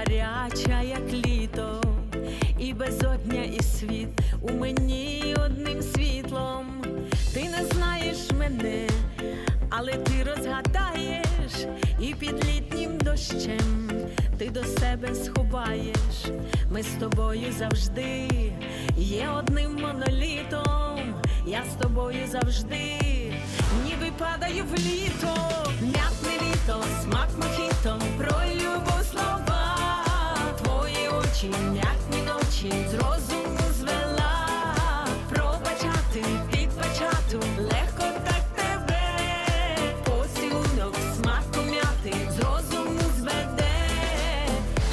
гаряча, як літо, і безодня, і світ у мені одним світлом. Ти не знаєш мене, але ти розгадаєш, і під літнім дощем ти до себе сховаєш. Ми з тобою завжди є одним монолітом. Я з тобою завжди, ніби падаю в літо, м'ятні з розуму звела, пробачати, підбачати, легко так тебе, поцілунок, смаку м'яти, з розуму зведе,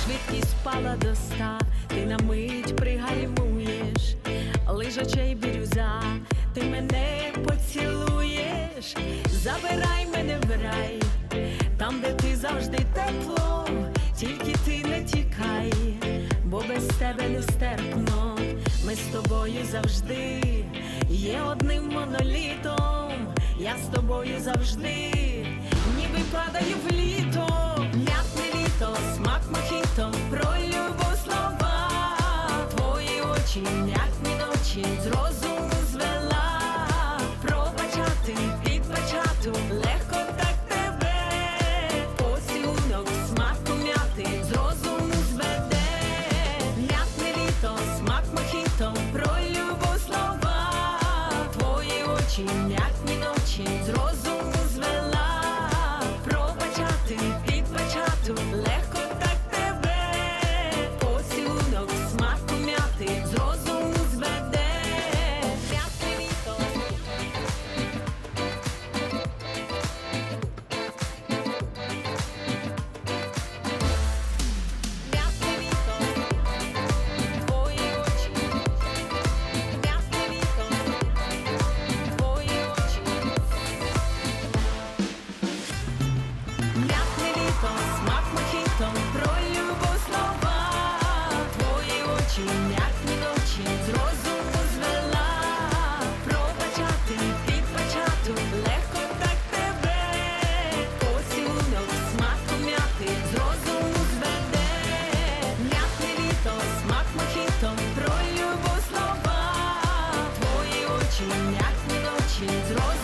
швидкість впала до ста, ти на мить пригальмуєш, лиш очей бірюза, ти мене поцілуєш, забирай мене в рай, там, де ти завжди тепло, тільки ти не тікай, без тебе нестерпно, ми з тобою завжди є одним монолітом, я з тобою завжди, Kids. zrozumieć